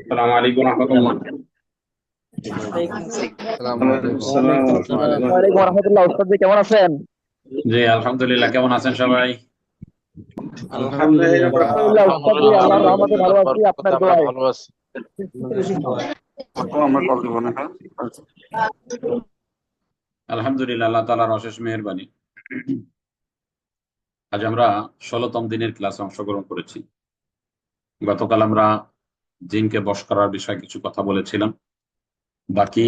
السلام عليكم ورحمة الله ওয়ালাইকুম রহমতুল্লাহ উস্তাদ জি কেমন আছেন জি আলহামদুলিল্লাহ কেমন আছেন সবাই আলহামদুলিল্লাহ উস্তাদ জি আল্লাহর রহমতে ভালো আছি আপনার দোয়ায় আলহামদুলিল্লাহ আল্লাহ তালার অশেষ মেহরবানি আজ আমরা ষোলতম দিনের ক্লাসে অংশগ্রহণ করেছি গতকাল আমরা জিনকে বশ করার বিষয়ে কিছু কথা বলেছিলাম। বাকি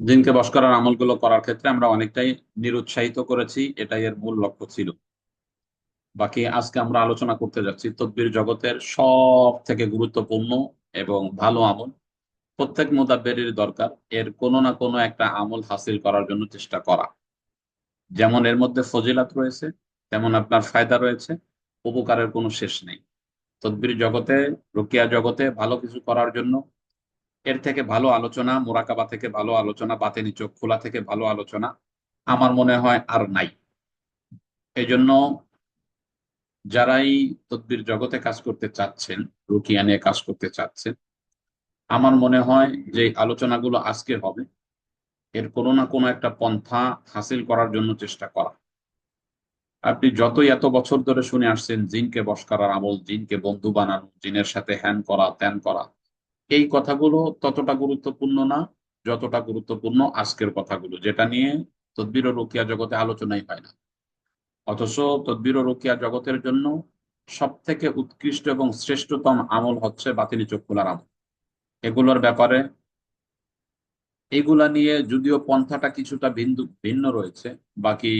জিনকে বশ করার আমলগুলো করার ক্ষেত্রে আমরা অনেকটাই নিরুৎসাহিত করেছি, এটাই এর মূল লক্ষ্য ছিল। বাকি আজকে আমরা আলোচনা করতে যাচ্ছি তদ্বির জগতের সব থেকে গুরুত্বপূর্ণ এবং ভালো আমল। প্রত্যেক মোদাব্বেরির দরকার এর কোনো না কোনো একটা আমল হাসিল করার জন্য চেষ্টা করা। যেমন এর মধ্যে ফজিলাত রয়েছে, তেমন আপনার ফায়দা রয়েছে। উপকারের কোনো শেষ নেই। তদ্বির জগতে, রুকিয়া জগতে ভালো কিছু করার জন্য এর থেকে ভালো আলোচনা, মোরাকাবা থেকে ভালো আলোচনা, বাতেনি চোখ খোলা থেকে ভালো আলোচনা আমার মনে হয় আর নাই। এই জন্য যারাই তদ্বির জগতে কাজ করতে চাচ্ছেন, রুকিয়া নিয়ে কাজ করতে চাচ্ছেন, আমার মনে হয় যে আলোচনাগুলো আজকে হবে। এর কোনো না কোনো একটা পন্থা হাসিল করার জন্য চেষ্টা করা। আপনি যতই এত বছর ধরে শুনে আসছেন, জিনকে বশ করার আমল, জিনকে বন্ধু বানানো, জিনের সাথে হ্যান করা, ত্যান করা, এই কথাগুলো ততটা গুরুত্বপূর্ণ না, যতটা গুরুত্বপূর্ণ আজকের কথাগুলো, যেটা নিয়ে তদ্বির রুকিয়া জগতে আলোচনাই হয় না। অথচ তদ্বির ও রুকিয়া জগতের জন্য সব থেকে উৎকৃষ্ট এবং শ্রেষ্ঠতম আমল হচ্ছে বাতিনি চোখ খোলার আমল। এগুলোর ব্যাপারে এগুলা নিয়ে যদিও পন্থাটা কিছুটা বিন্দু ভিন্ন রয়েছে, বাকি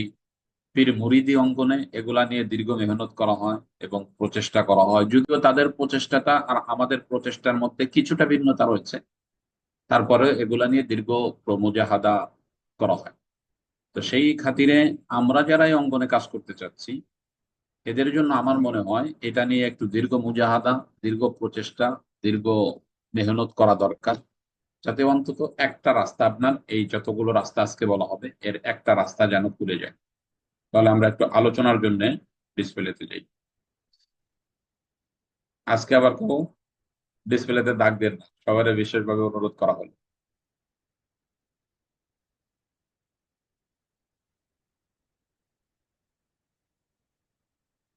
পীর মুরিদি অঙ্গনে এগুলা নিয়ে দীর্ঘ মেহনত করা হয় এবং প্রচেষ্টা করা হয়। যদিও তাদের প্রচেষ্টাটা আর আমাদের প্রচেষ্টার মধ্যে কিছুটা ভিন্নতা রয়েছে, তারপরে এগুলা নিয়ে দীর্ঘ প্রমোজাহাদা করা হয়। তো সেই খাতিরে আমরা যারা এই অঙ্গনে কাজ করতে চাচ্ছি, এদের জন্য আমার মনে হয় এটা নিয়ে একটু দীর্ঘ মুজাহাদা, দীর্ঘ প্রচেষ্টা, দীর্ঘ মেহনত করা দরকার, যাতে অন্তত একটা রাস্তা আপনার এই যতগুলো রাস্তা আজকে বলা হবে, এর একটা রাস্তা যেন খুলে যায়। তাহলে আমরা একটু আলোচনার জন্য ডিসপ্লেতে যাই। আজকে আবার কেউ ডিসপ্লেতে দাগ দেন না সবার বিশেষভাবে অনুরোধ করা হলো।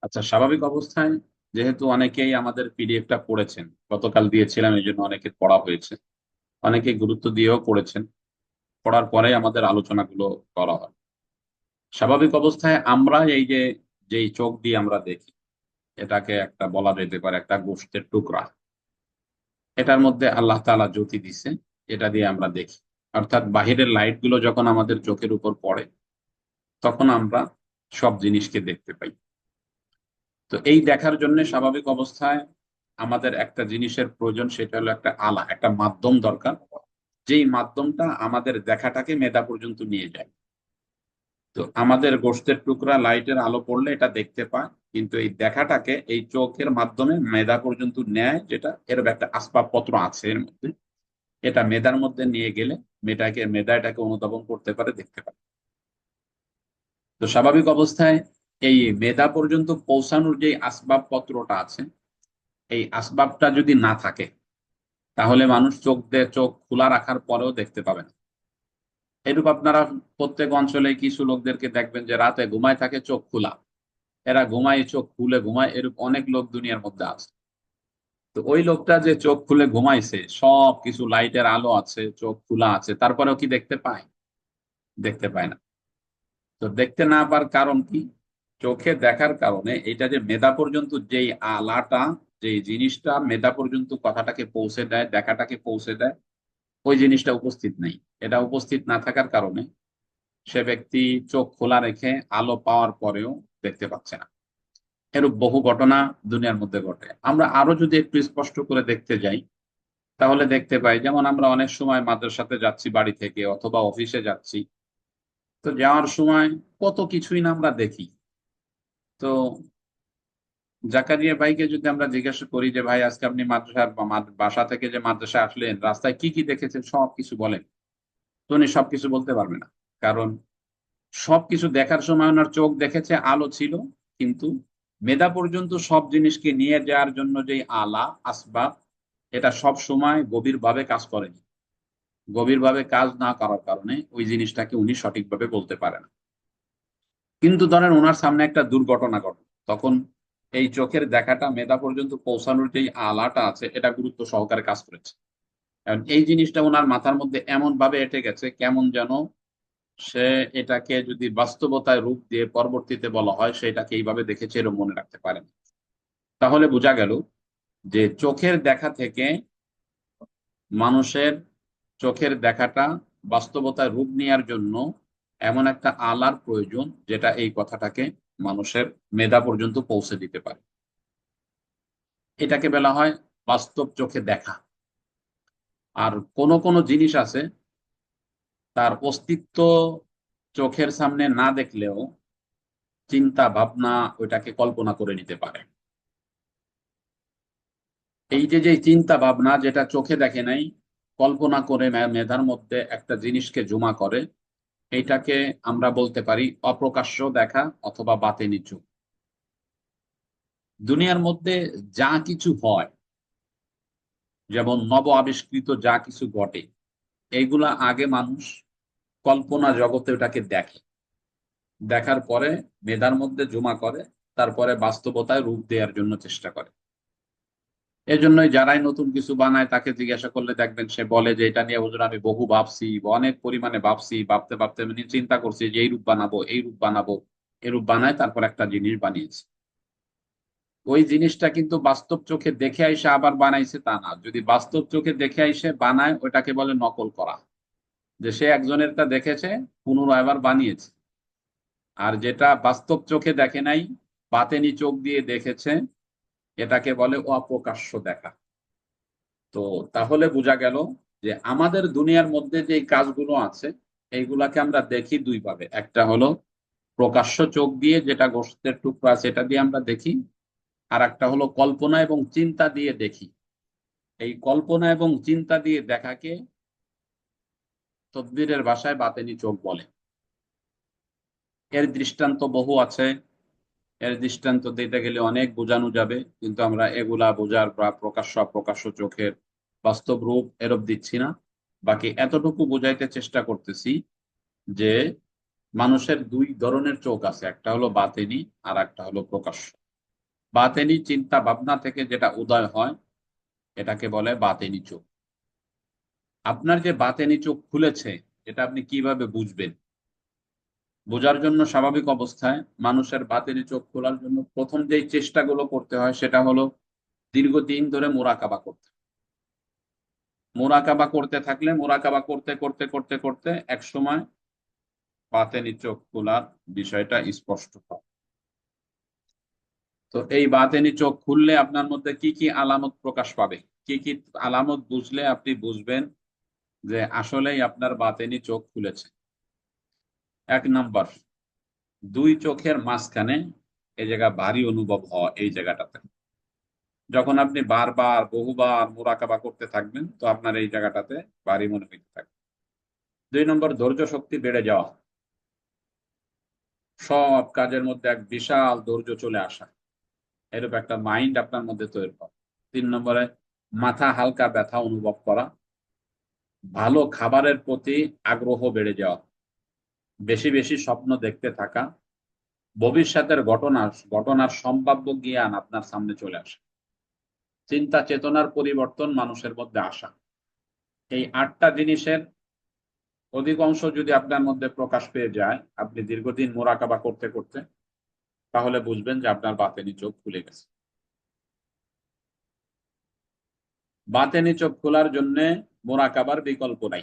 আচ্ছা স্বাভাবিক অবস্থায় যেহেতু অনেকেই আমাদের পিডিএফটা পড়েছেন, গতকাল দিয়েছিলাম, এই জন্য অনেকে পড়া হয়েছে। অনেকে গুরুত্ব দিয়েও পড়েছেন। পড়ার পরে আমাদের আলোচনাগুলো করা হয়। স্বাভাবিক অবস্থায় আমরা এই যে, যেই চোখ দিয়ে আমরা দেখি, এটাকে একটা বলা যেতে পারে একটা গোষ্ঠের টুকরা। এটার মধ্যে আল্লাহ তালা জ্যোতি দিছে, এটা দিয়ে আমরা দেখি। অর্থাৎ বাহিরের লাইটগুলো যখন আমাদের চোখের উপর পড়ে, তখন আমরা সব জিনিসকে দেখতে পাই। তো এই দেখার জন্য স্বাভাবিক অবস্থায় আমাদের একটা জিনিসের প্রয়োজন, সেটা হলো একটা আলা, একটা মাধ্যম দরকার। যেই মাধ্যমটা আমাদের দেখাটাকে মেধা পর্যন্ত নিয়ে যায়। তো আমাদের গোষ্ঠের টুকরা লাইটের আলো পড়লে এটা দেখতে পায়, কিন্তু এই দেখাটাকে এই চোখের মাধ্যমে মেধা পর্যন্ত নেয় যেটা এরকম একটা আসবাবপত্র আছে এর মধ্যে। এটা মেধার মধ্যে নিয়ে গেলে মেয়েটাকে মেধা এটাকে অনুধাবন করতে পারে, দেখতে পারে। তো স্বাভাবিক অবস্থায় এই মেধা পর্যন্ত পৌঁছানোর যে আসবাবপত্রটা আছে, এই আসবাবটা যদি না থাকে, তাহলে মানুষ চোখ দিয়ে চোখ খোলা রাখার পরেও দেখতে পাবে না। এরূপ আপনারা প্রত্যেক অঞ্চলে কিছু লোকদেরকে দেখবেন যে রাতে ঘুমায় থাকে, চোখ খোলা। এরা ঘুমায়, চোখ খুলে ঘুমায়, এরূপ অনেক লোক দুনিয়ার মধ্যে আছে। তো ওই লোকটা যে চোখ খুলে ঘুমাইছে, সব কিছু লাইটের আলো আছে, চোখ খোলা আছে, তারপরেও কি দেখতে পায়? দেখতে পায় না। তো দেখতে না পার কারণ কি? চোখে দেখার কারণে এটা যে মেধা পর্যন্ত যেই আলাটা যে জিনিসটা মেধা পর্যন্ত কথাটাকে পৌঁছে দেয়, দেখাটাকে পৌঁছে দেয় ওই জিনিসটা উপস্থিত নেই। এটা উপস্থিত না থাকার কারণে সে ব্যক্তি চোখ খোলা রেখে আলো পাওয়ার পরেও দেখতে পাচ্ছে না। এরূপ বহু ঘটনা দুনিয়ার মধ্যে ঘটে। আমরা আরও যদি একটু স্পষ্ট করে দেখতে যাই, তাহলে দেখতে পাই, যেমন আমরা অনেক সময় মাদ্রাসাতে যাচ্ছি বাড়ি থেকে অথবা অফিসে যাচ্ছি, তো যাওয়ার সময় কত কিছুই না আমরা দেখি। তো জাকারিয়া ভাইকে যদি আমরা জিজ্ঞাসা করি যে, ভাই, আজকে আপনি মাদ্রাসার বাসা থেকে যে মাদ্রাসা আসলেন, রাস্তায় কি কি দেখেছেন? সব কিছু বলেন। তো উনি সবকিছু বলতে পারবে না। কারণ সবকিছু দেখার সময় ওনার চোখ দেখেছে, আলো ছিল, কিন্তু মেধা পর্যন্ত সব জিনিসকে নিয়ে যাওয়ার জন্য যে আলা, আসবাব, এটা সব সময় গভীরভাবে কাজ করেনি। গভীরভাবে কাজ না করার কারণে ওই জিনিসটাকে উনি সঠিকভাবে বলতে পারেন না। কিন্তু ধরেন ওনার সামনে একটা দুর্ঘটনা ঘটে। তখন এই চোখের দেখাটা মেধা পর্যন্ত পৌঁছানোর যে আলাটা আছে, এটা গুরুত্ব সহকারে কাজ করেছে। কারণ এই জিনিসটা ওনার মাথার মধ্যে এমন ভাবে এটে গেছে, কেমন যেন সে এটাকে যদি বাস্তবতায় রূপ দিয়ে পরবর্তীতে বলা হয় সেটাকে এইভাবে দেখেছে এরকম মনে রাখতে পারেন তাহলে বোঝা গেল যে চোখের দেখা থেকে মানুষের চোখের দেখাটা বাস্তবতায় রূপ নেওয়ার জন্য এমন একটা আলার প্রয়োজন, যেটা এই কথাটাকে মানুষের মেধা পর্যন্ত পৌঁছে দিতে পারে। এটাকে বলা হয় বাস্তব চোখে দেখা। আর কোন কোন জিনিস আছে, তার অস্তিত্ব চোখের সামনে না দেখলেও চিন্তা, ভাবনা ওইটাকে কল্পনা করে নিতে পারে। এই যে যে চিন্তা, ভাবনা যেটা চোখে দেখে নাই, কল্পনা করে মেধার মধ্যে একটা জিনিসকে জমা করে এইটাকে আমরা বলতে পারি অপ্রকাশ্য দেখা অথবা বাতেনি চোখ দুনিয়ার মধ্যে যা কিছু হয়, যেমন নব আবিষ্কৃত যা কিছু ঘটে এইগুলা আগে মানুষ কল্পনা জগতে ওটাকে দেখে। দেখার পরে মেধার মধ্যে জমা করে, তারপরে বাস্তবতায় রূপ দেওয়ার জন্য চেষ্টা করে। এজন্যই যারাই নতুন কিছু বানায় তাকে জিজ্ঞাসা করলে দেখবেন সে বলে যে, এটা নিয়ে হুজুর আমি বহু ভাবছি, অনেক পরিমাণে ভাবছি, ভাবতে ভাবতে আমি চিন্তা করছি যে, এই রূপ বানাবো, এই রূপ বানাবো। এই রূপ বানায় তারপর একটা জিনিস বানিয়েছে। ওই জিনিসটা কিন্তু বাস্তব চোখে দেখে আইসে আবার বানাইছে তা না। যদি বাস্তব চোখে দেখে আইসে বানায় ওটাকে বলে নকল করা। যে সে একজনেরটা দেখেছে, পুনরায় আবার বানিয়েছে। আর যেটা বাস্তব চোখে দেখে নাই, বাতেনি চোখ দিয়ে দেখেছে এটাকে বলে অপ্রকাশ্য দেখা। তো তাহলে বোঝা গেল যে আমাদের দুনিয়ার মধ্যে যে কাজগুলো আছে, এইগুলাকে আমরা দেখি দুই ভাবে। একটা হলো প্রকাশ্য চোখ দিয়ে যেটা গোষ্ঠের টুকরো আছে এটা দিয়ে আমরা দেখি, আর একটা হলো কল্পনা এবং চিন্তা দিয়ে দেখি। এই কল্পনা এবং চিন্তা দিয়ে দেখাকে তদ্বিরের ভাষায় বাতেনি চোখ বলে। এর দৃষ্টান্ত বহু আছে। এর দৃষ্টান্ত দিতে গেলে অনেক বোঝানো যাবে, কিন্তু আমরা এগুলা বোঝার বা প্রকাশ্য অপ্রকাশ্য চোখের বাস্তব রূপ এরূপ দিচ্ছি না। বাকি এতটুকু বোঝাইতে চেষ্টা করতেছি যে মানুষের দুই ধরনের চোখ আছে, একটা হলো বাতেনি আর একটা হলো প্রকাশ্য বাতেনি চিন্তা ভাবনা থেকে যেটা উদয় হয়, এটাকে বলে বাতেনি চোখ। আপনার যে বাতেনি চোখ খুলেছে, এটা আপনি কীভাবে বুঝবেন? বোঝার জন্য স্বাভাবিক অবস্থায় মানুষের বাতেনি চোখ খোলার জন্য প্রথম যেই চেষ্টাগুলো করতে হয় সেটা হলো দীর্ঘদিন ধরে মোরাকাবা করতে। মোরাকাবা করতে থাকলে মোরাকাবা করতে করতে করতে করতে এক সময় বাতেনি চোখ খোলার বিষয়টা স্পষ্ট হয়। তো এই বাতেনি চোখ খুললে আপনার মধ্যে কি কি আলামত প্রকাশ পাবে? কি কি আলামত বুঝলে আপনি বুঝবেন যে আসলেই আপনার বাতেনি চোখ খুলেছে। এক নাম্বার, দুই চোখের মাঝখানে এই জায়গা ভারী অনুভব হওয়া এই জায়গাটাতে। যখন আপনি বারবার, বহুবার মোরাকাবা করতে থাকবেন, তো আপনার এই জায়গাটাতে ভারী মনে হইতে থাকবে। দুই নম্বর, ধৈর্য শক্তি বেড়ে যাওয়া। সব কাজের মধ্যে এক বিশাল ধৈর্য চলে আসা। এরূপ একটা মাইন্ড আপনার মধ্যে তৈরি হয়। তিন নম্বরে, মাথা হালকা ব্যথা অনুভব করা। ভালো খাবারের প্রতি আগ্রহ বেড়ে যাওয়া। বেশি বেশি স্বপ্ন দেখতে থাকা, ভবিষ্যতের ঘটনা, ঘটনার সম্ভাব্য জ্ঞান আপনার সামনে চলে আসে। চিন্তা চেতনার পরিবর্তন মানুষের মধ্যে আসা। এই আটটা জিনিসের অধিকাংশ যদি আপনার মধ্যে প্রকাশ পেয়ে যায়, আপনি দীর্ঘদিন মোরাকাবা করতে করতে, তাহলে বুঝবেন যে আপনার বাতেনি চোখ খুলে গেছে। বাতেনি চোখ খোলার জন্য মোরাকাবার বিকল্প নাই।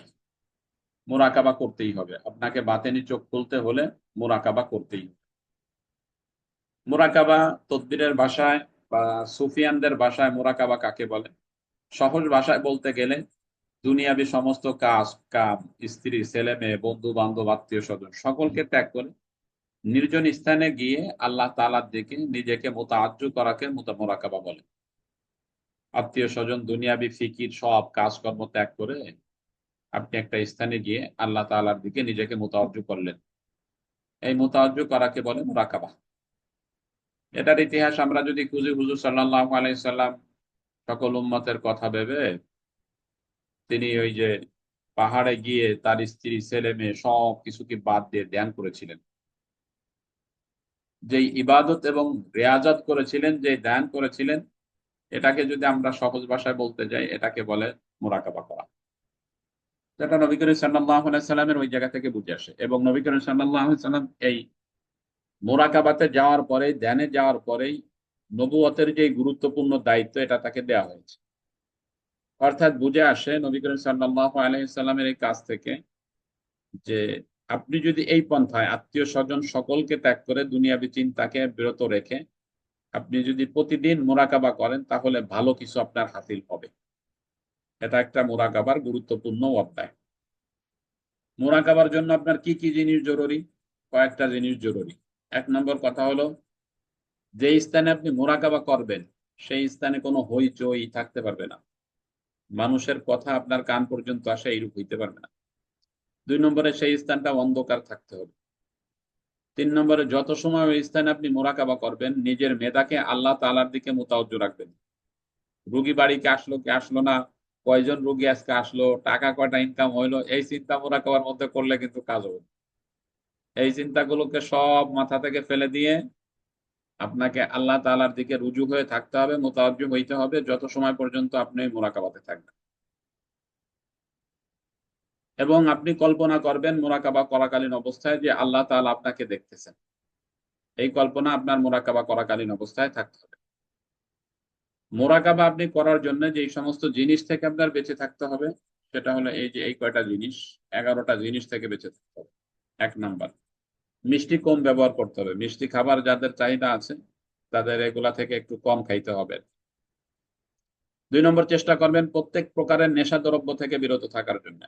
মোরাকাবা করতেই হবে। আপনাকে বাতেনি চোখ খুলতে হলে মোরাকাবা করতেই হবে। মোরাকাবা তদ্বিরের ভাষায় বা সুফিয়ানদের ভাষায় মোরাকাবা কাকে বলে? সহজ ভাষায় বলতে গেলে দুনিয়াবি সমস্ত কাজ, কাম, স্ত্রী, ছেলে, মেয়ে, বন্ধু, বান্ধব, আত্মীয় স্বজন সকলকে ত্যাগ করে নির্জন স্থানে গিয়ে আল্লাহ তালার দিকে নিজেকে মোতাজ্জু করাকে মোরাকাবা বলে। আত্মীয় স্বজন দুনিয়াবি ফিকির, সব কাজকর্ম ত্যাগ করে আপনি একটা স্থানে গিয়ে আল্লাহ তালার দিকে নিজেকে মোতাজ্জু করলেন। এই মোতাজ্জু করাকে বলে? মোরাকাবা। এটার ইতিহাস আমরা যদি খুঁজি, হুজুর সাল্লাহ আলাইসাল্লাম সকল উম্মতের কথা ভেবে তিনি ওই যে পাহাড়ে গিয়ে তার স্ত্রী, ছেলে, মেয়ে সব কিছুকে বাদ দিয়ে ধ্যান করেছিলেন। যে ইবাদত এবং রেয়াজত করেছিলেন, যে ধ্যান করেছিলেন, এটাকে যদি আমরা সহজ ভাষায় বলতে যাই, এটাকে বলে মোরাকাবা করা। যেটা নবী করিম সাল্লাহ সাল্লামের ওই জায়গা থেকে বুঝে আসে। এবং নবী করিম সাল্লাহ সাল্লাম এই মোরাকাবাতে যাওয়ার পরে ধ্যানে যাওয়ার পরেই নবুয়তের যে গুরুত্বপূর্ণ দায়িত্ব, এটা তাকে দেওয়া হয়েছে। অর্থাৎ বুঝে আসে নবী করিম সাল্লাহ আলহিসাল্লামের এই কাজ থেকে যে আপনি যদি এই পন্থায় আত্মীয় স্বজন সকলকে ত্যাগ করে দুনিয়াবি চিন্তাকে বিরত রেখে আপনি যদি প্রতিদিন মোরাকাবা করেন, তাহলে ভালো কিছু আপনার হাসিল হবে। এটা একটা মোরাকাবার গুরুত্বপূর্ণ অধ্যায়। মোরাকাবার জন্য আপনার কি কি জিনিস জরুরি? কয়েকটা জিনিস জরুরি। এক নম্বর কথা হলো, যে স্থানে আপনি মোরাকাবা করবেন, সেই স্থানে কোনো হইচই থাকতে পারবে না। মানুষের কথা আপনার কান পর্যন্ত আসে, এইরূপ হইতে পারবে না। দুই নম্বরে, সেই স্থানটা অন্ধকার থাকতে হবে। তিন নম্বরে, যত সময় ওই স্থানে আপনি মোরাকাবা করবেন, নিজের মেধাকে আল্লাহ তালার দিকে মোতাবজ্জ রাখবেন। রুগী বাড়িকে আসলো কি আসলো না কয়জন রুগী আজকে আসলো, টাকা কয়টা ইনকাম হইল, এই চিন্তা মোরাকাবার মধ্যে করলে কিন্তু কাজ হবে। এই চিন্তাগুলোকে সব মাথা থেকে ফেলে দিয়ে আপনাকে আল্লাহ তালার দিকে রুজু হয়ে থাকতে হবে মোতাবজ্জ হইতে হবে, যত সময় পর্যন্ত আপনি মোরাকাবাতে থাকবেন। এবং আপনি কল্পনা করবেন মোরাকাবা করাকালীন অবস্থায় যে আল্লাহ তাআলা আপনাকে দেখতেছেন। এই কল্পনা আপনার মোরাকাবা করাকালীন অবস্থায় থাকতে হবে। মোরাকাবা আপনি করার জন্য যে সমস্ত জিনিস থেকে আপনার বেঁচে থাকতে হবে, সেটা হলো এই যে এই কয়টা জিনিস, এগারোটা জিনিস থেকে বেঁচে থাকতে হবে। এক নাম্বার, মিষ্টি কম ব্যবহার করতে হবে। মিষ্টি খাবার যাদের চাহিদা আছে, তাদের এগুলা থেকে একটু কম খাইতে হবে। দুই নম্বর, চেষ্টা করবেন প্রত্যেক প্রকারের নেশা দ্রব্য থেকে বিরত থাকার জন্য।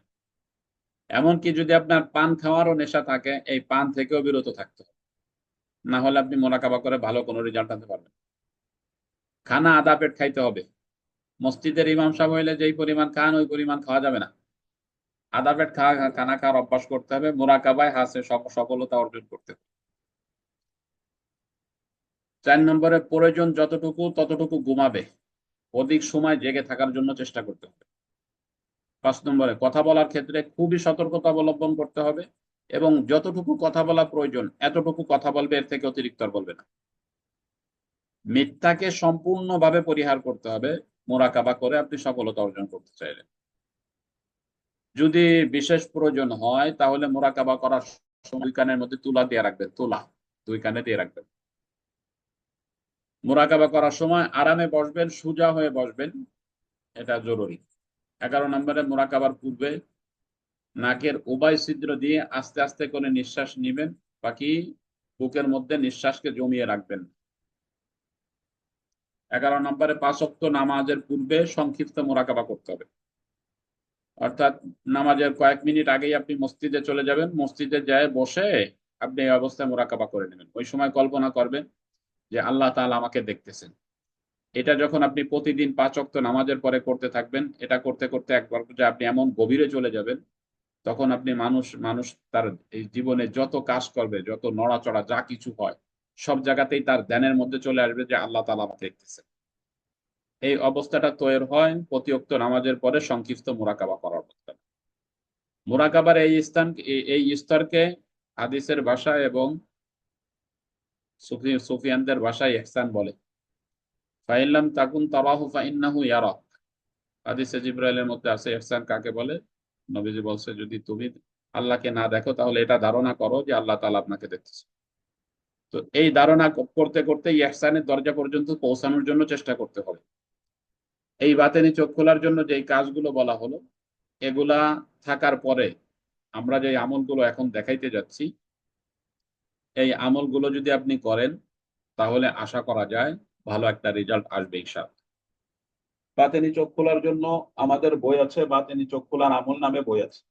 এমনকি যদি আপনার পান খাওয়ারও নেশা থাকে, এই পান থেকেও বিরত থাকতে হবে। না হলে আপনি মোনাকাবা করে ভালো কোনো রেজাল্ট আনতে পারবেন খানা আদা পেট খাইতে হবে। মসজিদের ইমাম সাহেব হইলে যেই পরিমাণ খান, ওই পরিমাণ খাওয়া যাবে না। আদা পেট খাওয়া খানা খাওয়ার অভ্যাস করতে হবে, মোরাকাবায় হাসে সফলতা অর্জন করতে হবে। চার নম্বরে, প্রয়োজন যতটুকু, ততটুকু ঘুমাবে। অধিক সময় জেগে থাকার জন্য চেষ্টা করতে হবে। পাঁচ নম্বরে, কথা বলার ক্ষেত্রে খুবই সতর্কতা অবলম্বন করতে হবে এবং যতটুকু কথা বলা প্রয়োজন, এতটুকু কথা বলবে, এর থেকে অতিরিক্ত বলবে না। মিথ্যাকে সম্পূর্ণভাবে পরিহার করতে হবে, মোরাকাবা করে আপনি সফলতা অর্জন করতে চাইলেন। যদি বিশেষ প্রয়োজন হয়, তাহলে মোরাকাবা করার সময় কানের মধ্যে তুলা দিয়ে রাখবেন, তুলা, দুই কানে দিয়ে রাখবেন। মোরাকাবা করার সময় আরামে বসবেন, সোজা হয়ে বসবেন, এটা জরুরি। এগারো নম্বরে মোরাকাবার পূর্বে নাকের উভয় ছিদ্র দিয়ে আস্তে আস্তে করে নিঃশ্বাস নিবেন, বাকি বুকের মধ্যে নিঃশ্বাসকে জমিয়ে রাখবেন। এগারো নম্বরে পাঁচক্ত নামাজের পূর্বে সংক্ষিপ্ত মোরাকাবা করতে হবে। অর্থাৎ নামাজের কয়েক মিনিট আগেই আপনি মসজিদে চলে যাবেন। মসজিদে যায় বসে আপনি এই অবস্থায় মোরাকাবা করে নেবেন। ওই সময় কল্পনা করবেন যে আল্লাহ তাআলা আমাকে দেখতেছেন। এটা যখন আপনি প্রতিদিন পাঁচ অক্ত নামাজের পরে করতে থাকবেন, এটা করতে করতে একবার যে আপনি এমন গভীরে চলে যাবেন, তখন আপনি মানুষ মানুষ তার এই জীবনে যত কাজ করবে, যত নড়াচড়া যা কিছু হয় সব জায়গাতেই তার ধ্যানের মধ্যে চলে আসবে যে আল্লাহ তালা আমাকে দেখতেছেন এই অবস্থাটা তৈরি হয় প্রতিক্ত নামাজের পরে সংক্ষিপ্ত মোরাকাবা করার অবস্থা মোরাকাবার এই স্থান, এই স্তরকে হাদিসের ভাষায় এবং সুফিয়ানদের ভাষায় ইহসান বলে। ফাইল্লাম তাকুন তারাহু ফাইন্নাহু ইয়ারাক। হাদিসে জিব্রাইলের মধ্যে আছে ইহসান কাকে বলে? নবীজি বলছে, যদি তুমি আল্লাহকে না দেখো, তাহলে এটা ধারণা করো যে আল্লাহ তালা আপনাকে দেখতেছে। তো এই ধারণা করতে করতে ইহসানের দরজা পর্যন্ত পৌঁছানোর জন্য চেষ্টা করতে হবে। এই বাতেনি চোখ খোলার জন্য যে কাজগুলো বলা হলো, এগুলা থাকার পরে আমরা যে আমলগুলো এখন দেখাইতে যাচ্ছি, এই আমলগুলো যদি আপনি করেন, তাহলে আশা করা যায় ভালো একটা রেজাল্ট আসবে ইনশাল বাতেনি চোখ খোলার জন্য আমাদের বই আছে, বাতেনি চোখ খোলার আমল নামে বই আছে।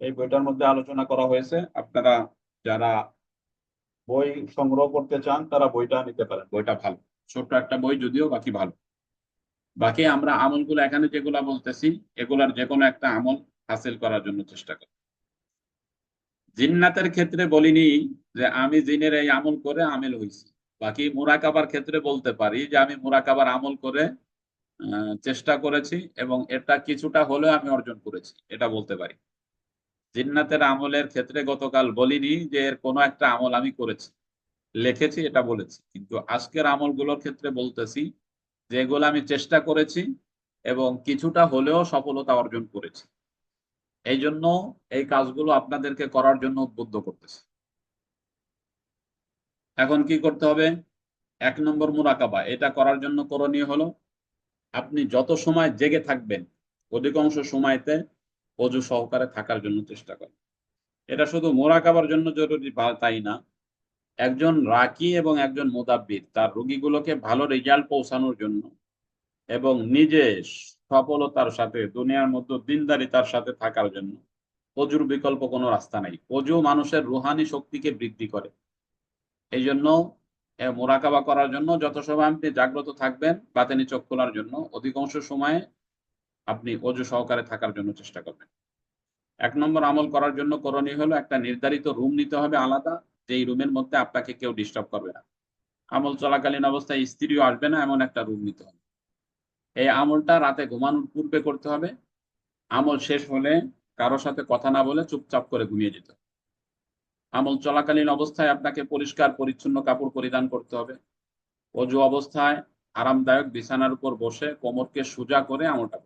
এই বইটার মধ্যে আলোচনা করা হয়েছে। আপনারা যারা বই সংগ্রহ করতে চান, তারা বইটা নিতে পারেন। বইটা ভালো। ছোট্ট একটা বই যদিও বাকি ভালো। বাকি আমরা আমলগুলো এখানে যেগুলা বলতেছি, এগুলার যে কোনো একটা আমল হাসিল করার জন্য চেষ্টা করি। জিন্নাতের ক্ষেত্রে বলিনি যে আমি জিনের এই আমল করে আমেল হয়েছি বাকি মুরাকাবার ক্ষেত্রে বলতে পারি যে আমি মুরাকাবার আমল করে চেষ্টা করেছি এবং এটা কিছুটা হলেও আমি অর্জন করেছি, এটা বলতে পারি। জিন্নাতের আমলের ক্ষেত্রে গতকাল বলিনি যে এর কোনো একটা আমল আমি করেছি। লিখেছি, এটা বলেছি। কিন্তু আজকের আমলগুলোর ক্ষেত্রে বলতেছি যে এগুলো আমি চেষ্টা করেছি এবং কিছুটা হলেও সফলতা অর্জন করেছি। এই জন্য এই কাজগুলো আপনাদেরকে করার জন্য উদ্বুদ্ধ করতেছি। এখন কি করতে হবে? এক নম্বর মুরাকাবা, এটা করার জন্য করণীয় হলো, আপনি যত সময় জেগে থাকবেন, অধিকাংশ সময়তে অজু সহকারে থাকার জন্য চেষ্টা করে। এটা শুধু মোরাকাবার জন্য জরুরি তাই না? একজন রাকি এবং একজন মোদাব্বির তার রোগীগুলোকে ভালো রেজাল্ট পৌঁছানোর জন্য এবং নিজে সফলতার সাথে, দুনিয়ার মধ্যে দিনদারিতার সাথে থাকার জন্য অজুর বিকল্প কোনো রাস্তা নাই। অজু মানুষের রুহানি শক্তিকে বৃদ্ধি করে। এই জন্য মোরাকাবা করার জন্য যত সময় আপনি জাগ্রত থাকবেন, বাতেনি চোখ খোলার জন্য, অধিকাংশ সময়ে আপনি অজু সহকারে থাকার জন্য চেষ্টা করবেন। এক নম্বর আমল করার জন্য করণীয় হলো একটা নির্ধারিত রুম নিতে হবে আলাদা, যেই রুমের মধ্যে আপনাকে কেউ ডিস্টার্ব করবে না। আমল চলাকালীন অবস্থায় স্ত্রীও আসবে না, এমন একটা রুম নিতে হবে। এই আমলটা রাতে ঘুমানোর পূর্বে করতে হবে। আমল শেষ হলে কারোর সাথে কথা না বলে চুপচাপ করে ঘুমিয়ে যেতে হবে। আমল চলাকালীন অবস্থায় আপনাকে পরিষ্কার, পরিচ্ছন্ন কাপড় পরিধান করতে হবে। অজু অবস্থায় আরামদায়ক বিছানার উপর বসে কোমরকে সোজা করে আমলটা।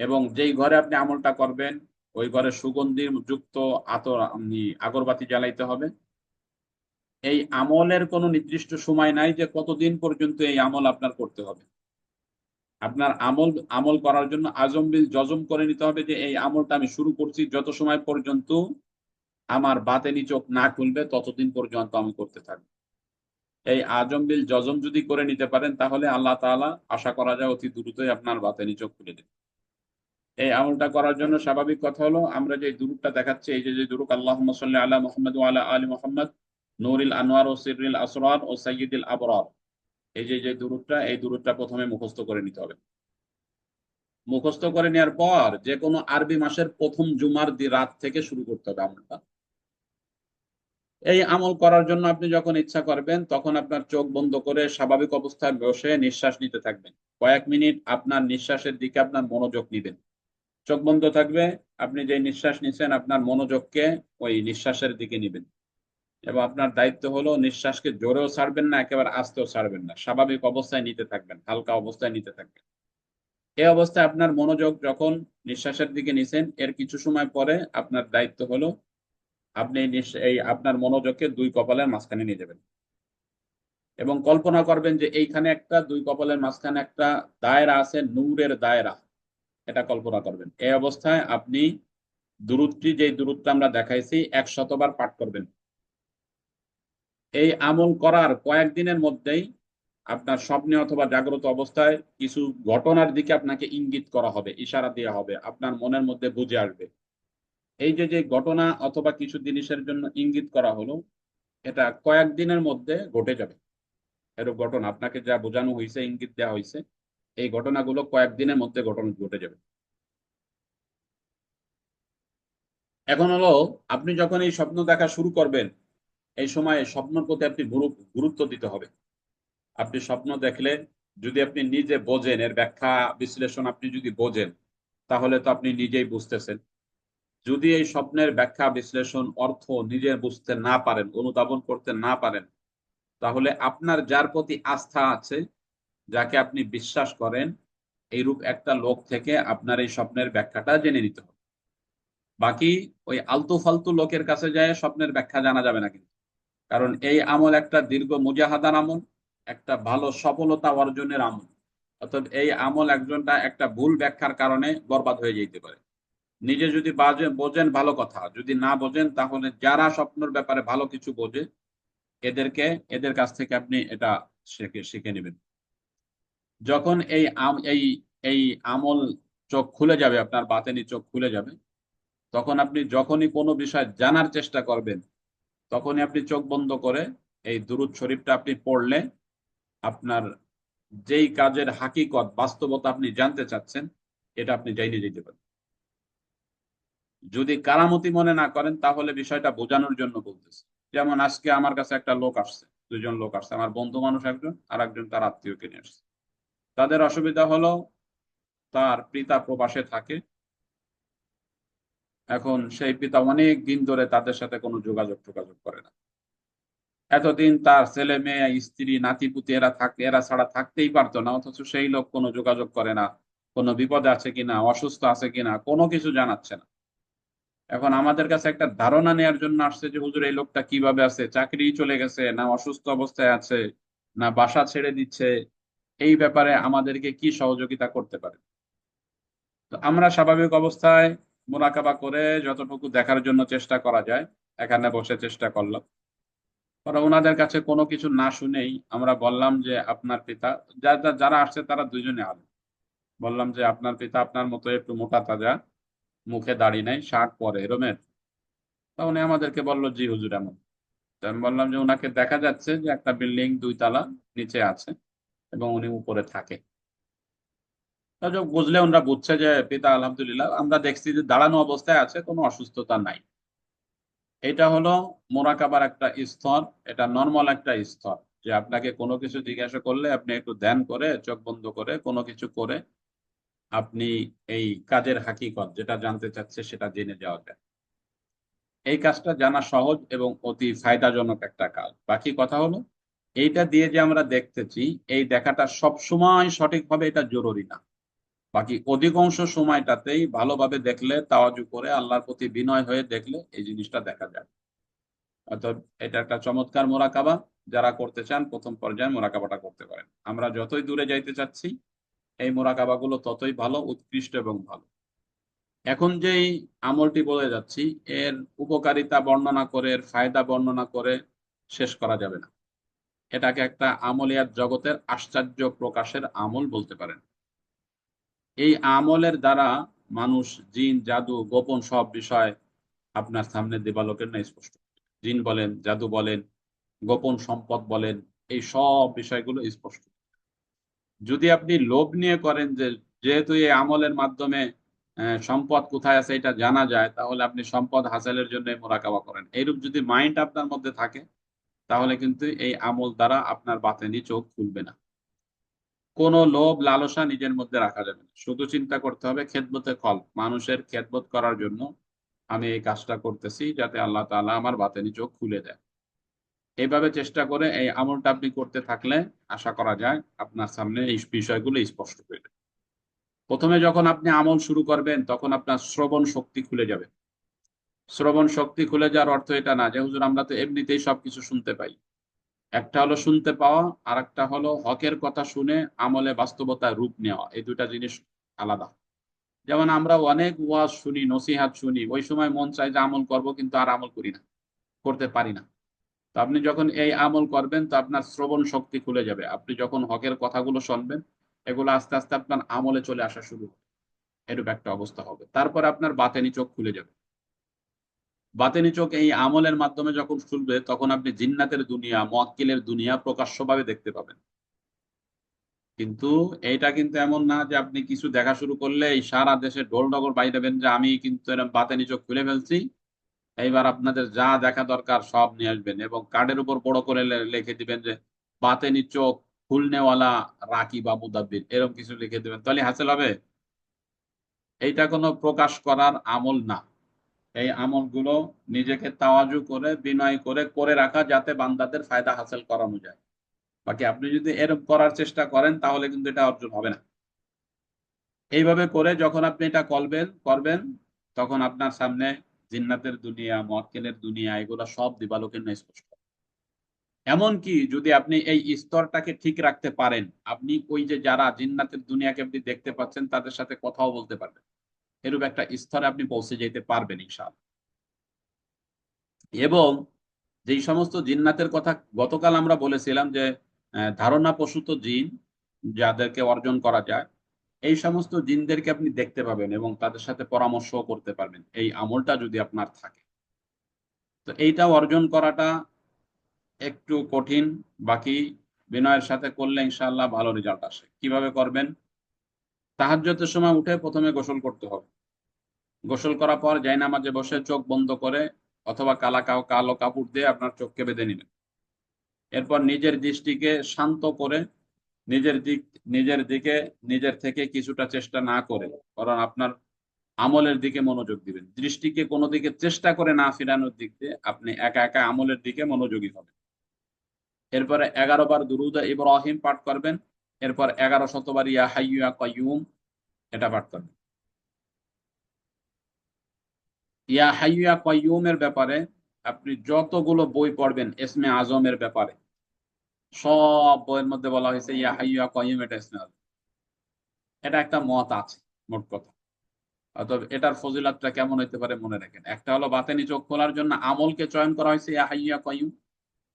এবং যেই ঘরে আপনি আমলটা করবেন, ওই ঘরে সুগন্ধি যুক্ত আতর আগরবাতি জ্বালাইতে হবে। এই আমলের কোনো নির্দিষ্ট সময় নাই যে কতদিন পর্যন্ত এই আমল আপনার করতে হবে। আপনার আমল আমল করার জন্য আজম বিল জজম করে নিতে হবে যে এই আমলটা আমি শুরু করছি যত সময় পর্যন্ত আমার বাতেনি চোখ না খুলবে, ততদিন পর্যন্ত আমি করতে থাকব। এই আজম বিল জজম যদি করে নিতে পারেন, তাহলে আল্লাহ তাআলা আশা করা যায় অতি দ্রুতই আপনার বাতেনি চোখ খুলে দেবে। এই আমলটা করার জন্য স্বাভাবিক কথা হলো, আমরা যে দুরুদটা দেখাচ্ছি, এই যে দুরুক আল্লাহুম্মা সাল্লি আলা মুহাম্মদ ওয়া আলা মুহাম্মদ আনোয়ার ও সিররিল আসরার ও সাইয়্যিদিল আবরার। এই যে যে দুরুদটা, এই দুরুদটা প্রথমে মুখস্থ করে নিতে হবে। মুখস্থ করে নেওয়ার পর যে কোনো আরবি মাসের প্রথম জুমার রাত থেকে শুরু করতে হবে আমলটা। এই আমল করার জন্য আপনি যখন ইচ্ছা করবেন, তখন আপনার চোখ বন্ধ করে স্বাভাবিক অবস্থায় বসে নিঃশ্বাস নিতে থাকবেন। কয়েক মিনিট আপনার নিঃশ্বাসের দিকে আপনার মনোযোগ নিবেন। চোখ বন্ধ থাকবে, আপনি যে নিঃশ্বাস নিচ্ছেন, আপনার মনোযোগকে ওই নিঃশ্বাসের দিকে নিবেন। এবং আপনার দায়িত্ব হলো নিঃশ্বাসকে জোরেও ছাড়বেন না, একেবারে আস্তেও ছাড়বেন না। স্বাভাবিক অবস্থায় নিতে থাকবেন, হালকা অবস্থায় নিতে থাকবেন। এই অবস্থায় আপনার মনোযোগ যখন নিঃশ্বাসের দিকে নিছেন, এর কিছু সময় পরে আপনার দায়িত্ব হলো আপনি এই আপনার মনোযোগকে দুই কপালের মাঝখানে নিয়ে যাবেন। এবং কল্পনা করবেন যে এইখানে একটা, দুই কপালের মাঝখানে একটা দায়রা আছে, নূরের দায়রা। এটা কল্পনা করবেন। এই অবস্থায় আপনি দূরত্বটি যে দূরত্বটা আমরা দেখাইছি, একশতবার পাঠ করবেন। এই আমল করার কয়েকদিনের মধ্যেই আপনার স্বপ্নে অথবা জাগ্রত অবস্থায় কিছু ঘটনার দিকে আপনাকে ইঙ্গিত করা হবে, ইশারা দেওয়া হবে, আপনার মনের মধ্যে বুঝে আসবে। এই যে যে ঘটনা অথবা কিছু জিনিসের জন্য ইঙ্গিত করা হলো, এটা কয়েকদিনের মধ্যে ঘটে যাবে। এরূপ ঘটনা, আপনাকে যা বোঝানো হয়েছে ইঙ্গিত দেওয়া হয়েছে এই ঘটনাগুলো কয়েকদিনের মধ্যে ঘটনা ঘটে যাবে। এখন হলো, আপনি যখন এই স্বপ্ন দেখা শুরু করবেন, এই সময় স্বপ্নের প্রতি আপনি গুরুত্ব দিতে হবে। আপনি স্বপ্ন দেখলে যদি আপনি নিজে বোঝেন, এর ব্যাখ্যা, বিশ্লেষণ আপনি যদি বোঝেন, তাহলে তো আপনি নিজেই বুঝতেছেন। যদি এই স্বপ্নের ব্যাখ্যা, বিশ্লেষণ, অর্থ নিজে বুঝতে না পারেন, অনুধাবন করতে না পারেন, তাহলে আপনার যার প্রতি আস্থা আছে যাকে আপনি বিশ্বাস করেন, এইরূপ একটা লোক থেকে আপনার এই স্বপ্নের ব্যাখ্যাটা জেনে নিতে হবে। বাকি ওই আলতু ফালতু লোকের কাছে যায়, স্বপ্নের ব্যাখ্যা জানা যাবে না কিন্তু। কারণ এই আমল একটা দীর্ঘ মুজাহাদার আমল, একটা ভালো সফলতা অর্জনের আমল। অর্থাৎ এই আমল একজনটা একটা ভুল ব্যাখ্যার কারণে বরবাদ হয়ে যেতে পারে। নিজে যদি বোঝেন ভালো কথা। যদি না বোঝেন, তাহলে যারা স্বপ্নের ব্যাপারে ভালো কিছু বোঝে, এদেরকে, এদের কাছ থেকে আপনি এটা শিখে শিখে নেবেন। যখন এই এই এই আমল চোখ খুলে যাবে, আপনার বাতেনি চোখ খুলে যাবে, তখন আপনি যখনই কোনো বিষয় জানার চেষ্টা করবেন, তখনই আপনি চোখ বন্ধ করে এই দুরুদ শরীফটা আপনি পড়লে আপনার যেই কাজের হাকিকত, বাস্তবতা আপনি জানতে চাচ্ছেন, এটা আপনি জানিয়ে যেতে পারেন। যদি কারামতি মনে না করেন, তাহলে বিষয়টা বোঝানোর জন্য বলতেছে। যেমন আজকে আমার কাছে একটা লোক আসছে, দুজন লোক আসছে, আমার বন্ধু মানুষ একজন আর একজন তার আত্মীয়কে নিয়ে আসছে। তাদের অসুবিধা হলো তার পিতা প্রবাসে থাকে। এখন সেই পিতা অনেক দিন ধরে তাদের সাথে কোনো যোগাযোগ টোগাযোগ করে না। এতদিন তার ছেলে মেয়ে, স্ত্রী, নাতিপুতি এরা থাকে, এরা ছাড়া থাকতেই পারতো না, অথচ সেই লোক কোনো যোগাযোগ করে না, কোনো বিপদে আছে কিনা, অসুস্থ আছে কিনা, কোনো কিছু জানাচ্ছে না। এখন আমাদের কাছে একটা ধারণা নেওয়ার জন্য আসছে যে, হুজুর, এই লোকটা কীভাবে আছে? চাকরি চলে গেছে, না অসুস্থ অবস্থায় আছে, না বাসা ছেড়ে দিচ্ছে এই ব্যাপারে আমাদেরকে কি সহযোগিতা করতে পারে? তো আমরা স্বাভাবিক অবস্থায় মোনাকাবা করে যতটুকু দেখার জন্য চেষ্টা করা যায়, এখানে বসে চেষ্টা করলাম। পরে ওনাদের কাছে কোনো কিছু না শুনেই আমরা বললাম যে, আপনার পিতা যা- যারা আসছে তারা দুজনে আলো। বললাম যে, আপনার পিতা আপনার মতো একটু মোটা তাজা, মুখে দাড়ি নাই, শার্ট পরে এরমের তা উনি আমাদেরকে বলল, জি হুজুর, এমন। আমি বললাম যে, ওনাকে দেখা যাচ্ছে যে একটা বিল্ডিং দুই তালা নিচে আছে। এবং উনি উপরে থাকে। বুঝলে ওনারা বুঝছে যে, পিতা আলহামদুলিল্লাহ, আমরা দেখছি যে দাঁড়ানো অবস্থায় আছে, কোনো অসুস্থতা নাই। এটা হলো মোরাকাবার একটা স্তর, এটা নর্মাল একটা স্তর, যে আপনাকে কোনো কিছু জিজ্ঞাসা করলে আপনি একটু ধ্যান করে, চোখ বন্ধ করে, কোনো কিছু করে আপনি এই কাজের হাকিকত, যেটা জানতে চাচ্ছে সেটা জেনে যাওয়া যায়। এই কাজটা জানা সহজ এবং অতি ফায়দাজনক একটা কাজ। বাকি কথা হলো? এইটা দিয়ে যে আমরা দেখতেছি, এই দেখাটা সব সময় সঠিকভাবে এটা জরুরি না। বাকি অধিকাংশ সময়টাতেই ভালোভাবে দেখলে, তাওয়াজু করে আল্লাহর প্রতি বিনয় হয়ে দেখলে এই জিনিসটা দেখা যায়। অর্থাৎ এটা একটা চমৎকার মোরাকাবা। যারা করতে চান, প্রথম পর্যায়ে মোরাকাবাটা করতে পারেন। আমরা যতই দূরে যাইতে চাচ্ছি, এই মোরাকাবাগুলো ততই ভালো, উৎকৃষ্ট এবং ভালো। এখন যেই আমলটি বলে যাচ্ছি, এর উপকারিতা বর্ণনা করে, এর ফায়দা বর্ণনা করে শেষ করা যাবে না। এটাকে একটা আমলিয়াত জগতের আশ্চর্য প্রকাশের আমল বলতে পারেন। এই আমলের দ্বারা মানুষ জিন, জাদু, গোপন সব বিষয় আপনার সামনে দেবালোকের না স্পষ্ট। জিন বলেন, জাদু বলেন, গোপন সম্পদ বলেন, এই সব বিষয়গুলো স্পষ্ট। যদি আপনি লোভ নিয়ে করেন যে, যেহেতু এই আমলের মাধ্যমে সম্পদ কোথায় আছে এটা জানা যায়, তাহলে আপনি সম্পদ হাসিলের জন্য মোরাকাবা করেন। এইরূপ যদি মাইন্ড আপনার মধ্যে থাকে তাহলে কিন্তু এই আমল দ্বারা আপনার বাতেনি চোখ খুলবে না। কোনো লোভ, লালসা নিজের মধ্যে রাখা যাবে না। শুধু চিন্তা করতে হবে খেদমতে কল। মানুষের খেদমত করার জন্য আমি এই কাজটা করতেছি যাতে আল্লাহ তাআলা আমার বাতেনি চোখ খুলে দেয় এইভাবে চেষ্টা করে এই আমলটা আপনি করতে থাকলে আশা করা যায় আপনার সামনে এই বিষয়গুলো স্পষ্ট হয়ে যাবে। প্রথমে যখন আপনি আমল শুরু করবেন, তখন আপনার শ্রবণ শক্তি খুলে যাবে। শ্রবণ শক্তি খুলে যাওয়ার অর্থ এটা না যে, হুজুর, আমরা তো এমনিতেই সবকিছু শুনতে পাই। একটা হলো শুনতে পাওয়া আর একটা হলো হকের কথা শুনে আমলে বাস্তবতায় রূপ নেওয়া। এই দুটা জিনিস আলাদা। যেমন আমরা অনেক ওয়াজ শুনি, নসিহাত শুনি, ওই সময় মন চায় যে আমল করব কিন্তু আর আমল করি না, করতে পারি না। তো আপনি যখন এই আমল করবেন তো আপনার শ্রবণ শক্তি খুলে যাবে। আপনি যখন হকের কথাগুলো শুনবেন, এগুলো আস্তে আস্তে আপনার আমলে চলে আসা শুরু হবে। এরূপ একটা অবস্থা হবে। তারপর আপনার বাতেনি চোখ খুলে যাবে। বাতেনি চোখ এই আমলের মাধ্যমে যখন খুলবে, তখন আপনি জিন্নাতের দুনিয়া, মোয়াক্কিলের দুনিয়া প্রকাশ্যভাবে দেখতে পাবেন। কিন্তু এইটা কিন্তু এমন না যে আপনি কিছু দেখা শুরু করলে সারা দেশে ঢোল ডগর বাইরেবেন যে আমি কিন্তু এরকম বাতেনি চোখ খুলে ফেলছি। এইবার আপনাদের যা দেখা দরকার সব নিয়ে আসবেন এবং কার্ডের উপর বড় করে লিখে দিবেন যে বাতেনি চোখ খুলনেওয়ালা রাকি বা মুদাব্বির এরকম কিছু লিখে দিবেন। তাহলে হাসিল হবে? এইটা কোনো প্রকাশ করার আমল না। এই আমলগুলো নিজেকে তাওয়াজু করে, বিনয় করে করে রাখা যাতে বান্দাদের ফায়দা হাসিল করানো যায়। বাকি আপনি যদি এরকম করার চেষ্টা করেন, তাহলে কিন্তু এটা অর্জন হবে না। এইভাবে করে যখন আপনি এটা করবেন করবেন, তখন আপনার সামনে জিন্নাতের দুনিয়া মক্কেলের দুনিয়া, এগুলো সব দিবালোকের না স্পষ্ট। এমনকি যদি আপনি এই স্তরটাকে ঠিক রাখতে পারেন, আপনি ওই যে যারা জিন্নাতের দুনিয়াকে আপনি দেখতে পাচ্ছেন, তাদের সাথে কথাও বলতে পারবেন। এরূপ একটা স্তরে আপনি পৌঁছে যেতে পারবেন ইনশাআল্লাহ। এবং যেই সমস্ত জিন্নাতের কথা গতকাল আমরা বলেছিলাম যে ধারণা প্রসূত জিন যাদেরকে অর্জন করা যায়, এই সমস্ত জিনদেরকে আপনি দেখতে পাবেন এবং তাদের সাথে পরামর্শ করতে পারবেন। এই আমলটা যদি আপনার থাকে। তো এইটা অর্জন করাটা একটু কঠিন, বাকি বিনয়ের সাথে করলে ইনশাল্লাহ ভালো রেজাল্ট আসে। কীভাবে করবেন? তাহাজ্জুদের সময় উঠে প্রথমে গোসল করতে হবে। গোসল করার পর জায়নামাজে বসে চোখ বন্ধ করে অথবা কালা কালো কাপড় দিয়ে আপনার চোখকে বেঁধে নেবেন। এরপর নিজের দৃষ্টিকে শান্ত করে নিজের দিক নিজের দিকে, নিজের থেকে কিছুটা চেষ্টা না করে কারণ আপনার আমলের দিকে মনোযোগ দিবেন। দৃষ্টিকে কোনো দিকে চেষ্টা করে না ফিরানোর দিক দিয়ে আপনি একা একা আমলের দিকে মনোযোগী হবেন। এরপরে এগারো বার দুরুদ ইব্রাহিম পাঠ করবেন। এরপর এগারো শতবার ইয়া হাইয়ুয়া কয়ুম এটা পাঠ করবেন ইয়া হাইয়ুয়া কয়ুমের ব্যাপারে আপনি যতগুলো বই পড়বেন এসমে আজমের ব্যাপারে, সব বইয়ের মধ্যে বলা হয়েছে ইয়া হাইয়ুয়া কয়ুম এটা এসমে আজম। এটা একটা মত আছে, মোট কথা। অতএব এটার ফজিলাতটা কেমন হইতে পারে মনে রাখেন। একটা হলো বাতেনি চোখ খোলার জন্য আমলকে চয়ন করা হয়েছে ইয়া হাইয়ুয়া কয়ুম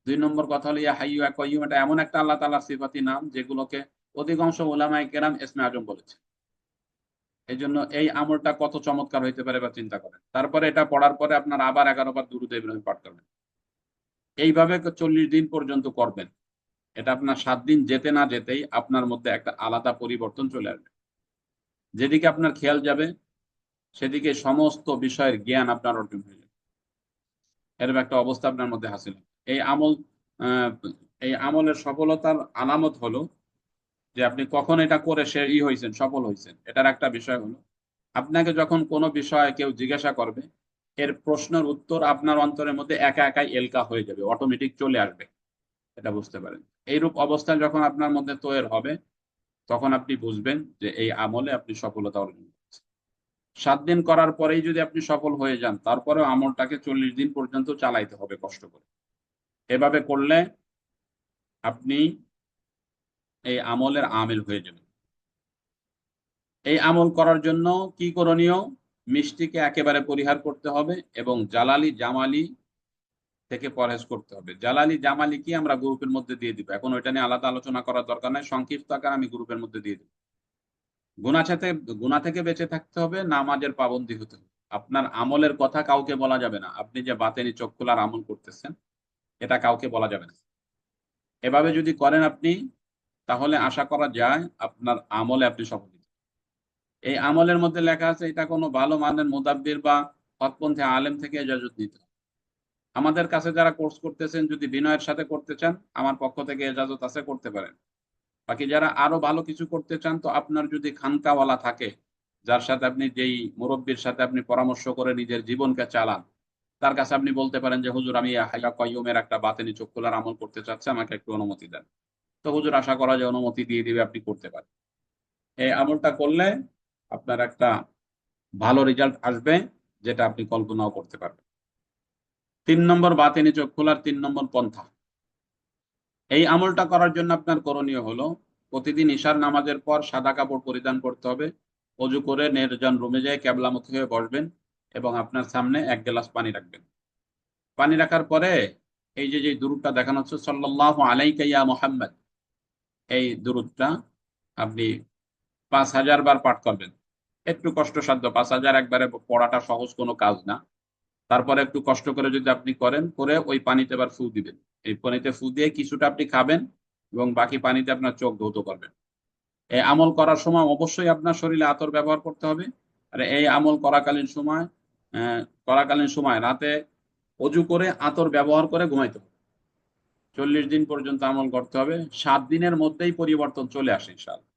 দুই নম্বর কথা হলো ইয়া হাইয়ুয়া কয়ুম এটা এমন একটা আল্লাহ তালা সিফাতি নাম যেগুলোকে অধিকাংশ ওলামায় কেরাম এসমে আজম বলেছে এই জন্য এই আমলটা কত চমৎকার হইতে পারে বা চিন্তা করেন। তারপরে এটা পড়ার পরে আপনার আবার এগারো বার দুরুদ ইব্রাহিম পাঠ করবেন। এইভাবে চল্লিশ দিন পর্যন্ত করবেন। এটা আপনার সাত দিন যেতে না যেতেই আপনার মধ্যে একটা আলাদা পরিবর্তন চলে আসবে। যেদিকে আপনার খেয়াল যাবে, সেদিকে সমস্ত বিষয়ের জ্ঞান আপনার অর্জন হয়ে যাবে। এরকম একটা অবস্থা আপনার মধ্যে হাসিল। এই আমল এই আমলের সফলতার আলামত হলো যে আপনি কখন এটা করে সে ই হয়েছেন সফল হয়েছেন এটার একটা বিষয় হলো, আপনাকে যখন কোনো বিষয়ে কেউ জিজ্ঞাসা করবে, এর প্রশ্নের উত্তর আপনার অন্তরের মধ্যে একা একাই এলকা হয়ে যাবে অটোমেটিক চলে আসবে। এটা বুঝতে পারেন। এইরূপ অবস্থা যখন আপনার মধ্যে তৈরি হবে, তখন আপনি বুঝবেন যে এই আমলে আপনি সফলতা অর্জন করেছেন। সাত দিন করার পরেই যদি আপনি সফল হয়ে যান, তারপরেও আমলটাকে চল্লিশ দিন পর্যন্ত চালাইতে হবে কষ্ট করে। এভাবে করলে আপনি এই আমলের আমিল হয়ে যাবে। এই আমল করার জন্য কি করণীয়? মিষ্টিকে একেবারে পরিহার করতে হবে এবং জালালি জামালি থেকে পরহেজ করতে হবে। জালালি জামালি কি আমরা গ্রুপের মধ্যে দিয়ে দিব। এখন ওইটা নিয়ে আলাদা আলোচনা করার দরকার নাই। সংক্ষিপ্ত আকার আমি গ্রুপের মধ্যে দিয়ে দিব। গুণা সাথে গুণা থেকে বেঁচে থাকতে হবে, নামাজের পাবন্দি হতে হবে। আপনার আমলের কথা কাউকে বলা যাবে না। আপনি যে বাতেনি চোখ খোলার আমল করতেছেন, এটা কাউকে বলা যাবে না। এভাবে যদি করেন আপনি তাহলে আশা করা যায় আপনার আমলে আপনি সফল এই আমলের মধ্যে লেখা আছে, এটা কোনো ভালো মানের মুদাব্বির বা হকপন্থী আলেম থেকে এজাজত নিতে। আমাদের কাছে যারা কোর্স করতেছেন, যদি বিনয়ের সাথে করতে চান, আমার পক্ষ থেকে এজাজত আছে, করতে পারেন। বাকি যারা আরও ভালো কিছু করতে চান, তো আপনার যদি খানকাওয়ালা থাকে, যার সাথে আপনি যেই মুরব্বীর সাথে আপনি পরামর্শ করে নিজের জীবনকে চালান, তার কাছে আপনি বলতে পারেন যে, হুজুর, আমি হাইয়া কয়ুমের একটা বাতেনি চোখ খোলার আমল করতে চাচ্ছি, আমাকে একটু অনুমতি দেন। তো হুজুর আশা করা যায় অনুমতি দিয়ে দিবে আপনি করতে পারেন। এই আমলটা করলে আপনার একটা ভালো রেজাল্ট আসবে, যেটা আপনি কল্পনাও করতে পারবেন। তিন নম্বর বাতিনি চোখ খোলার তিন নম্বর পন্থা। এই আমলটা করার জন্য আপনার করণীয় হলো, প্রতিদিন ঈশার নামাজের পর সাদা কাপড় পরিধান করতে হবে, অজু করে নির্জন রুমে যেয়ে ক্যাবলামুখী হয়ে বসবেন এবং আপনার সামনে এক গ্লাস পানি রাখবেন। পানি রাখার পরে এই যে যে দুরুদটা দেখানো হচ্ছে, সাল্লাল্লাহু আলাইকা ইয়া মুহাম্মদ এই দুরুদটা আপনি পাঁচ হাজার বার পাঠ করবেন। একটু কষ্টসাধ্য, পাঁচ হাজার একবারে পড়াটা সহজ কোনো কাজ না। তারপরে একটু কষ্ট করে যদি আপনি করেন, করে ওই পানিতে এবার ফু দিবেন। এই পানিতে ফু দিয়ে কিছুটা আপনি খাবেন এবং বাকি পানিতে আপনার চোখ ধৌত করবেন। এই আমল করার সময় অবশ্যই আপনার শরীরে আতর ব্যবহার করতে হবে। আর এই আমল করাকালীন সময় করাকালীন সময় রাতে অজু করে আতর ব্যবহার করে ঘুমাইতে হবে। চল্লিশ দিন পর্যন্ত আমল করতে হবে। সাত দিনের মধ্যেই পরিবর্তন চলে আসে ইনশাল্লাহ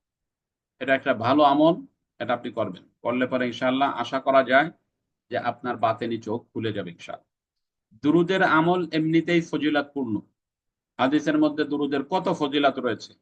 এটা একটা ভালো আমল, এটা আপনি করবেন। করলে পরে ইনশাল্লাহ আশা করা যায় যে আপনার বাতেনি চোখ খুলে যাবে ইনশাল্লাহ দুরুদের আমল এমনিতেই ফজিলাতপূর্ণ। হাদিসের মধ্যে দুরুদের কত ফজিলাত রয়েছে?